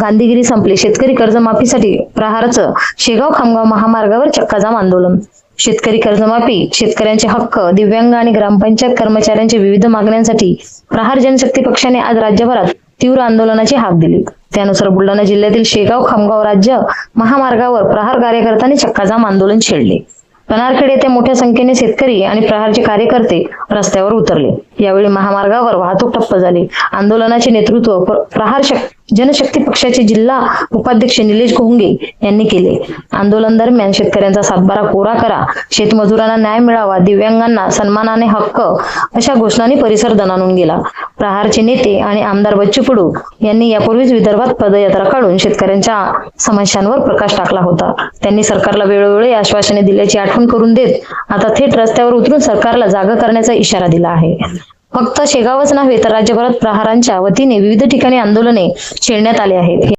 गांधीगिरी संपली. शेतकरी कर्जमाफीसाठी प्रहारचं शेगाव खामगाव महामार्गावर चक्काजाम आंदोलन. शेतकरी कर्जमाफी शेतकऱ्यांचे हक्क दिव्यांग आणि ग्रामपंचायत कर्मचाऱ्यांच्या विविध मागण्यांसाठी प्रहार जनशक्ती पक्षाने आज राज्यभरात तीव्र आंदोलनाची हाक दिली. त्यानुसार बुलढाणा जिल्ह्यातील शेगाव खामगाव राज्य महामार्गावर प्रहार कार्यकर्त्यांनी चक्काजाम आंदोलन छेडले. पनारखेड येथे मोठ्या संख्येने शेतकरी आणि प्रहारचे कार्यकर्ते रस्त्यावर उतरले. यावेळी महामार्गावर वाहतूक ठप्प झाली. आंदोलनाचे नेतृत्व प्रहार जनशक्ती पक्षाचे जिल्हा उपाध्यक्ष निलेश घोंगे यांनी केले. आंदोलन दरम्यान शेतकऱ्यांचा सातबारा कोरा करा शेतमजुरांना न्याय मिळावा दिव्यांगांना सन्मानाने हक्क अशा घोषणांनी परिसर दणानून गेला. प्रहारचे नेते आणि आमदार बच्चू कडू यांनी यापूर्वीच विदर्भात पदयात्रा काढून शेतकऱ्यांच्या समस्यांवर प्रकाश टाकला होता. त्यांनी सरकारला वेळोवेळी आश्वासने दिल्याची आठवण करून देत आता थेट रस्त्यावर उतरून सरकारला जागा करण्याचा इशारा दिला आहे. फक्त शेगावच नव्हे तर राज्यभरात प्रहारांच्या वतीने विविध ठिकाणी आंदोलने छेडण्यात आले आहेत.